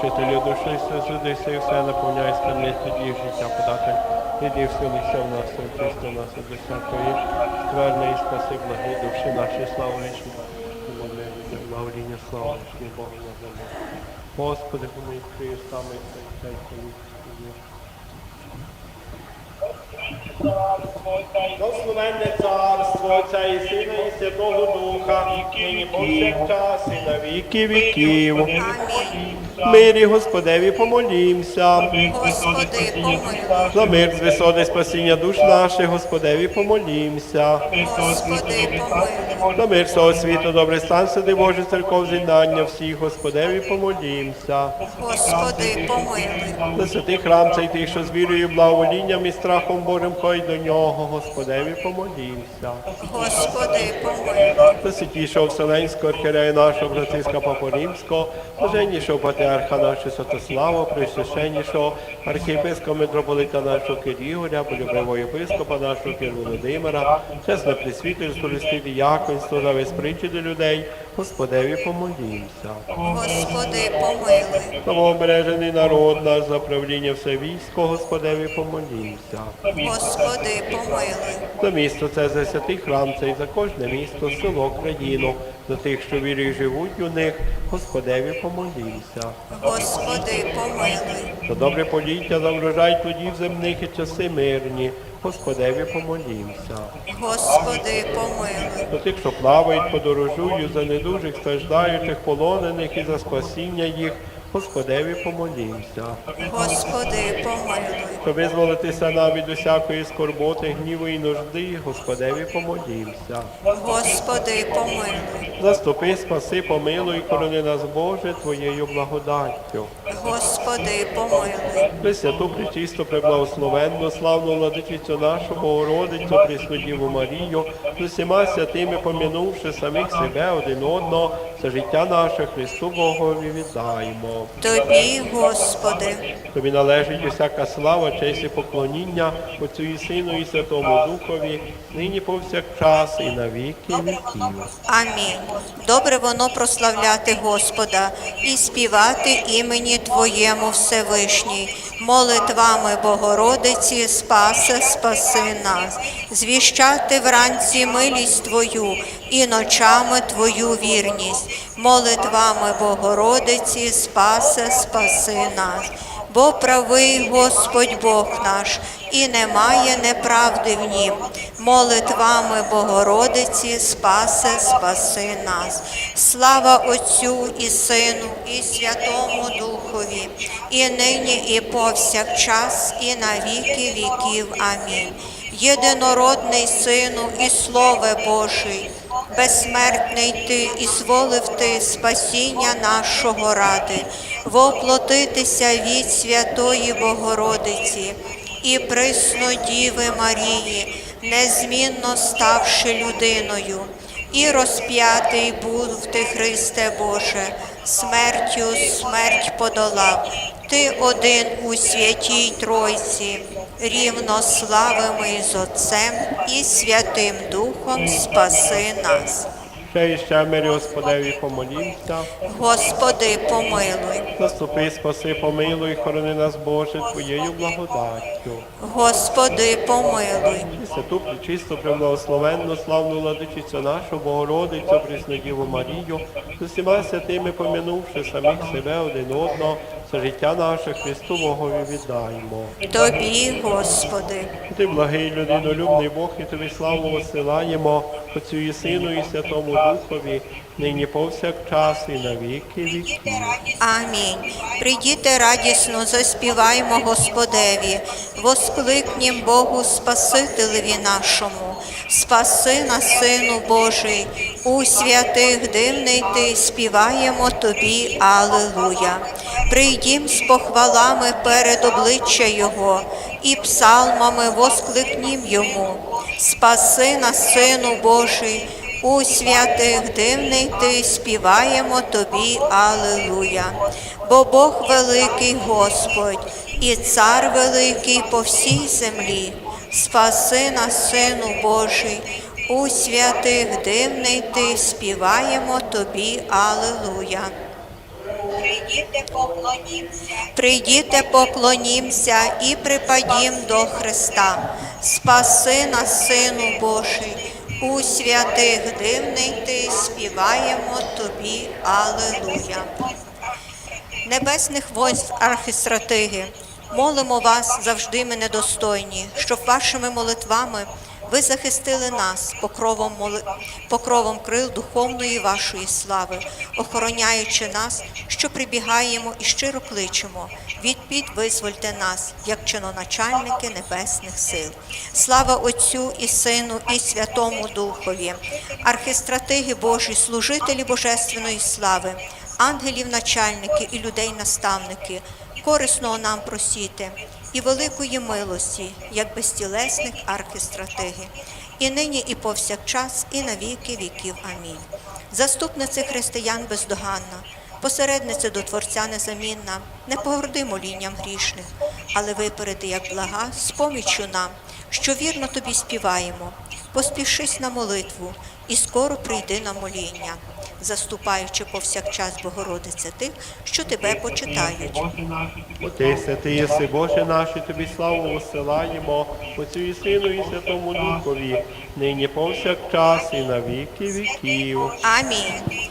Утішителю душі, сузидися і все наповняє скарбниць тоді життя подати. Іди вселися в нас, Христо нас і до всякої. Тверне і спаси благі душі наші, слава вічні. Благодіння, слава вічні, на землі. Господи, помилуй Христами, і цей колись. Благословенне царство Отця і Сина і Святого Духа, нині повсякчас і на віки віків. Амінь. Мирі Господеві помолімся. Господи, помилуй. За мир з висоти спасіння душ наших, Господеві помолімся. Господи, помилуй. За мир всього світу, добрий стан, сиди Боже, церков з'єднання всіх, Господеві помолімся. Господи, помилуй. За святий храм цей тих, що з вірою, благоволінням і страхом Божим ходять до нього, Господеві помолімся. Господи, помилуй. За святішого Вселенського архірея нашого Франциска Папу Римського, блаженнішого патріарха нашого Святослава, Пресвященнішого, архієпископа митрополита нашого Кирігоря, полюбивого єпископа нашого Кир Володимира, чесне присвітерство, листи діяконство, за притчі до людей, Господеві помолімся. Господи, помилуй. Самообережений народ наш за правління все військо, Господеві помолімся. Господи, помилуй. За місто це за святий храм, це і за кожне місто, село, країну, за тих, що вірою живуть у них, Господеві помолімся. Господи, помилуй. За добре поліття, за врожай плодів земних і часи мирні, Господеві помолімся. Господи, помилуй. За тих, що плавають, подорожують, за недужих, страждаючих, полонених і за спасіння їх, Господеві помолімся. Господи, помилуй. Щоб визволитися нам від усякої скорботи, гніву і нужди, Господеві помолімся. Господи, помилуй. Заступи, спаси, помилуй, корони нас, Боже, Твоєю благодаттю. Господи, помилуй. Пресвяту, пречисту, преблагословенну, славну владичицю нашу, Богородицю, Пресну Марію, з усіма святими, помінувши самих себе один одного, за життя наше Христу Богові віддаємо. Тобі, Господи. Тобі належить усяка слава, честь і поклоніння Отцю і Сину і Святому Духові, нині повсякчас і на віки віків. Амінь. Добре воно прославляти Господа і співати імені Твоєму Всевишній, молитвами Богородиці, спасе, спаси нас, звіщати вранці милість Твою і ночами Твою вірність, молитвами Богородиці, спасе, спаси нас. Бо правий Господь Бог наш, і немає неправди в нім. Молитвами Богородиці, спасе, спаси нас. Слава Отцю і Сину, і Святому Духові, і нині, і повсякчас, і на віки віків. Амінь. Єдинородний Сину і Слове Божий, безсмертний ти і зволив ти спасіння нашого ради, воплотитися від Святої Богородиці і присно Діви Марії, незмінно ставши людиною, і розп'ятий був ти, Христе Боже, смертю смерть подолав. Ти один у святій Тройці, рівно славими з Отцем і Святим Духом спаси нас. Ще і ще мирі Господеві помолімся. Господи, помилуй. Заступи, спаси, помилуй, хорони нас, Боже, Твоєю благодаттю. Господи, помилуй. Святу, пречисту, преблагословенну, славну владичицю нашу, Богородицю, Пресну Діву Марію, з усіма святими помінувши самих себе один одного, за життя наше Христу Богові віддаємо. Тобі, Господи. Ти благий людинолюбний Бог, і тобі славу посилаємо, Отцю і Сину, і Святому Духові, нині повсякчас і на віки віків. Амінь. Прийдіте радісно, заспіваймо Господеві, воскликнім Богу Спасителеві нашому, спаси нас, Сину Божий, у святих дивний ти співаємо тобі, Алилуя. Прийдім з похвалами перед обличчя Його і псалмами воскликнім Йому. Спаси нас, Сину Божий, у святих дивний ти співаємо тобі, Алилуя. Бо Бог великий Господь, і цар великий по всій землі. Спаси нас, Сину Божий, у святих дивний ти співаємо тобі, Алилуя. Прийдіте, поклонімся. Прийдіте, поклонімся і припадім до Христа. Спаси нас, Сину Божий. У святих дивний ти співаємо тобі. Алелуя. Небесних войск архістратиги, молимо вас завжди ми недостойні, щоб вашими молитвами ви захистили нас покровом, покровом крил духовної вашої слави, охороняючи нас, що прибігаємо і щиро кличемо. Відпід визвольте нас, як чиноначальники небесних сил. Слава Отцю і Сину, і Святому Духові, архістратиги Божі, служителі Божественної слави ангелів начальники і людей наставники, корисного нам просіти, і великої милості, як безтілесних архістратиги, і нині, і повсякчас, і на віки віків. Амінь. Заступниця християн бездоганна, посередниця до Творця незамінна, не погорди молінням грішних, але випереди, як блага, з поміччю нам, що вірно тобі співаємо. Поспішись на молитву і скоро прийди на моління, заступаючи повсякчас Богородиця тих, що тебе почитають. І Ти єси, Боже наш, тобі славу висилаємо, Отцю і Сину і Святому Духові, нині повсякчас і на віки віків. Амінь.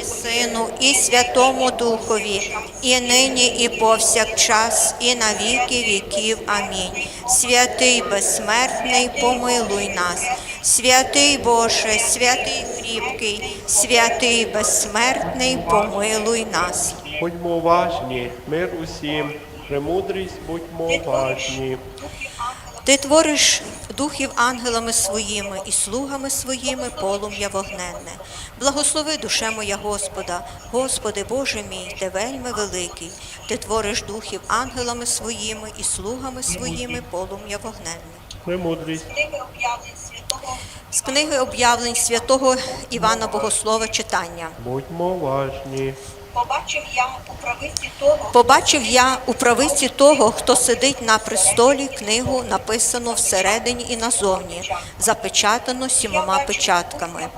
і Сину, і Святому Духові, і нині, і повсякчас, і на віки віків. Амінь. Святий безсмертний, помилуй нас. Святий Боже, святий кріпкий, святий безсмертний, помилуй нас. Будьмо уважні, мир усім, премудрість будьмо уважні. Ти твориш духів ангелами своїми і слугами своїми полум'я вогненне. Благослови душе моя Господа, Господи Боже мій, ти вельми великий. Ти твориш духів ангелами своїми і слугами своїми полум'я вогненне. З книги об'явлень святого Івана Богослова читання. будьмо уважні. Побачив я у правиці того, Побачив я у правиці того, хто сидить на престолі, книгу, написану всередині і назовні, запечатану сімома печатками.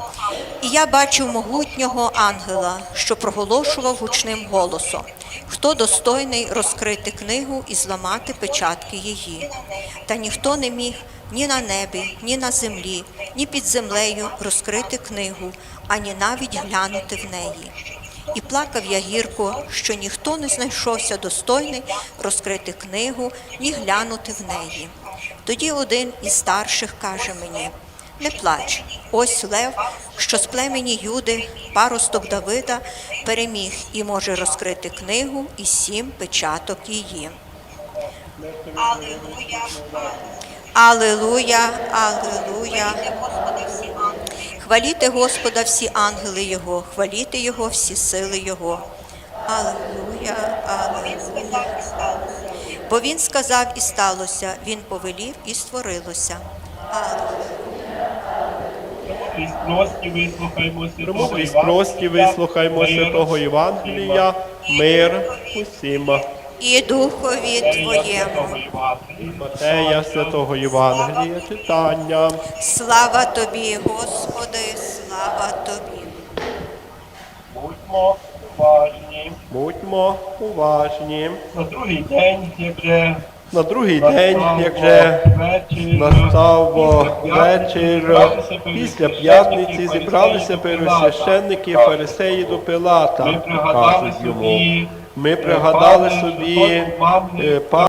І я бачив могутнього ангела, що проголошував гучним голосом. Хто достойний розкрити книгу і зламати печатки її? Та ніхто не міг ні на небі, ні на землі, ні під землею розкрити книгу, ані навіть глянути в неї. І плакав я гірко, що ніхто не знайшовся достойний розкрити книгу, ні глянути в неї. Тоді один із старших каже мені: не плач, ось лев, що з племені Юди, паросток Давида, переміг і може розкрити книгу і сім печаток її. Аллилуйя, Алилуя, алилуя. Хваліте Господа всі ангели Його, хваліте Його всі сили Його. І сталося. Бо він сказав і сталося, він повелів і створилося. Премудрість прості вислухаймо святого Премудрість прості вислухаймо святого Євангелія, мир усім. І духові Твоєму. Матея святого Євангелія читання. Слава Тобі, Господи, слава Тобі. Будьмо уважні. Будьмо уважні. На другий день, як вже На другий день, настав як же вечір, настав вечір, після п'ятниці зібралися пересвященники фарисеї до Пилата. Кажуть йому. Ми пригадали собі е,